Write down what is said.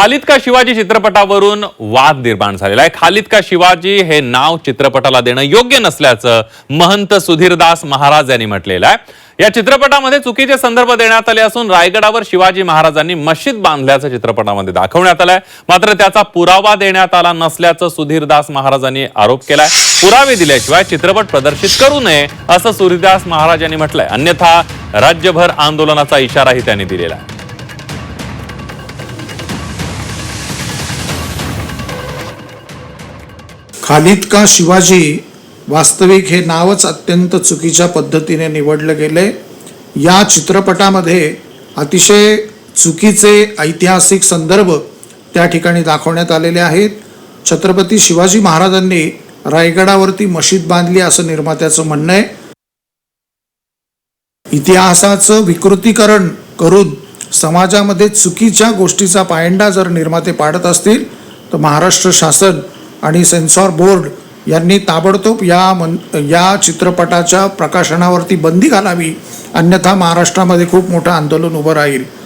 खालिद का शिवाजी चित्रपटावरून वाद निर्माण झालेला आहे. खालिद का शिवाजी हे नाव चित्रपटाला देणं योग्य नसल्याचं महंत सुधीरदास महाराज यांनी म्हटलेलं आहे. या चित्रपटामध्ये चुकीचे संदर्भ देण्यात आले असून रायगडावर शिवाजी महाराजांनी मशीद बांधल्याचं चित्रपटामध्ये दाखवण्यात आलंय. मात्र त्याचा पुरावा देण्यात आला नसल्याचं सुधीरदास महाराजांनी आरोप केलाय. पुरावे दिल्याशिवाय चित्रपट प्रदर्शित करू नये असं सुधीरदास महाराज यांनी म्हटलंय. अन्यथा राज्यभर आंदोलनाचा इशाराही त्यांनी दिलेला आहे. खालिद का शिवाजी वास्तविक हे नावच अत्यंत चुकीच्या पद्धतीने निवडलं गेले या चित्रपटामध्ये अतिशय चुकीचे ऐतिहासिक संदर्भ त्या ठिकाणी दाखवण्यात आलेले आहेत. छत्रपती शिवाजी महाराजांनी रायगडावरती मशीद बांधली असं निर्मात्याचं म्हणणं आहे. इतिहासाचं विकृतीकरण करून समाजामध्ये चुकीच्या गोष्टीचा पायंडा जर निर्माते पाडत असतील तर महाराष्ट्र शासन आणि सेन्सॉर बोर्ड यांनी ताबडतोब या मन या चित्रपटाच्या प्रकाशनावरती बंदी घालावी. अन्यथा महाराष्ट्रामध्ये खूप मोठं आंदोलन उभं राहील.